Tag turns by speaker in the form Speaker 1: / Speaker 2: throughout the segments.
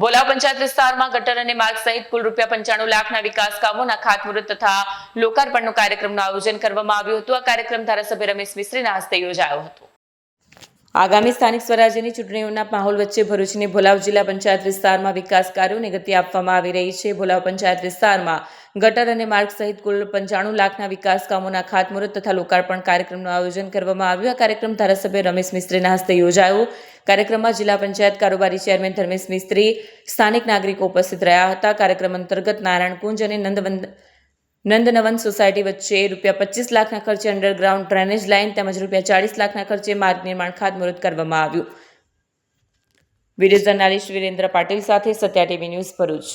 Speaker 1: ભોલા પંચાયત વિસ્તારમાં ગટર અને માર્ગ સહિત કુલ રૂપિયા પંચાણું લાખના વિકાસ કામોના ખાતમુહૂર્ત તથા લોકાર્પણનું કાર્યક્રમનું આયોજન કરવામાં આવ્યું હતું. આ કાર્યક્રમ ધારાસભ્ય રમેશ મિસ્ત્રીના હસ્તે યોજાયો હતો. આગામી સ્થાનિક સ્વરાજ્યની ચૂંટણીઓના માહોલ વચ્ચે ભરૂચની ભોલાવ જિલ્લા પંચાયત વિસ્તારમાં વિકાસ કાર્યોને ગતિ આપવામાં આવી રહી છે. ભોલાવ પંચાયત વિસ્તારમાં ગટર અને માર્ગ સહિત કુલ પંચાણું લાખના વિકાસ કામોના ખાતમુહૂર્ત તથા લોકાર્પણ કાર્યક્રમનું આયોજન કરવામાં આવ્યું. આ કાર્યક્રમ ધારાસભ્ય રમેશ મિસ્ત્રીના હસ્તે યોજાયો. કાર્યક્રમમાં જિલ્લા પંચાયત કારોબારી ચેરમેન ધર્મેશ મિસ્ત્રી સ્થાનિક નાગરિકો ઉપસ્થિત રહ્યા હતા. કાર્યક્રમ અંતર્ગત નારાયણ કુંજ અને નંદવંદ નંદનવન સોસાયટી વચ્ચે રૂપિયા પચીસ લાખના ખર્ચે અંડરગ્રાઉન્ડ ડ્રેનેજ લાઇન તેમજ રૂપિયા ચાળીસ લાખના ખર્ચે માર્ગ નિર્માણ ખાતમુહૂર્ત કરવામાં આવ્યું. વીડિયો જર્નાલિસ્ટ વિરેન્દ્ર પાટીલ સાથે સત્યા ટીવી ન્યૂઝ ભરૂચ.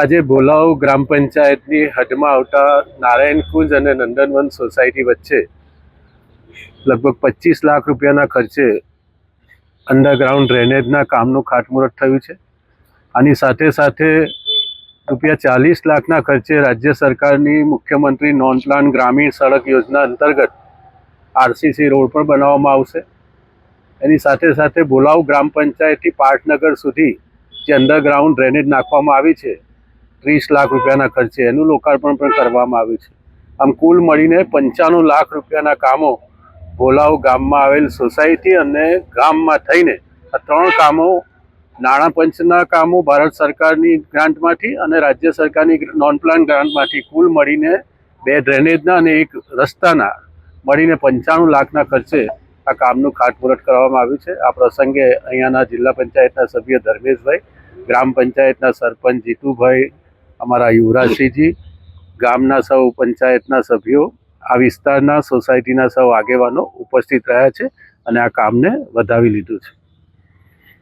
Speaker 2: આજે ભોલાવ ગ્રામ પંચાયતની હદમાં આવતા નારાયણ કુંજ અને નંદનવન સોસાયટી વચ્ચે લગભગ પચીસ લાખ રૂપિયાના ખર્ચે અંડરગ્રાઉન્ડ ડ્રેનેજના કામનું ખાતમુહૂર્ત થયું છે. આની સાથે સાથે રૂપિયા ચાલીસ લાખના ખર્ચે રાજ્ય સરકારની મુખ્યમંત્રી નોન પ્લાન ગ્રામીણ સડક યોજના અંતર્ગત આરસીસી રોડ પણ બનાવવામાં આવશે. એની સાથે સાથે ભોલાવ ગ્રામ પંચાયતથી પાટનગર સુધી જે અંડરગ્રાઉન્ડ ડ્રેનેજ નાખવામાં આવી છે, ત્રીસ લાખ રૂપિયાના ખર્ચે એનું લોકાર્પણ પણ કરવામાં આવ્યું છે. આમ કુલ મળીને પંચાણું લાખ રૂપિયાના કામો ભોલાવ ગામમાં આવેલ સોસાયટી અને ગામમાં થઈને આ ત્રણ કામો, નાણાં પંચના કામો ભારત સરકારની ગ્રાન્ટમાંથી અને રાજ્ય સરકારની નોન પ્લાન ગ્રાન્ટમાંથી કુલ મળીને બે ડ્રેનેજના અને એક રસ્તાના મળીને પંચાણું લાખના ખર્ચે આ કામનું ખાતમુહૂર્ત કરવામાં આવ્યું છે. આ પ્રસંગે અહીંયાના જિલ્લા પંચાયતના સભ્ય ધર્મેશભાઈ, ગ્રામ પંચાયતના સરપંચ જીતુભાઈ, અમારા યુવરાજસિંહજી, ગામના સૌ પંચાયતના સભ્યો આ વિસ્તારના સોસાયટીના સૌ આગેવાનો ઉપસ્થિત રહ્યા છે અને આ કામને વધાવી લીધું છે.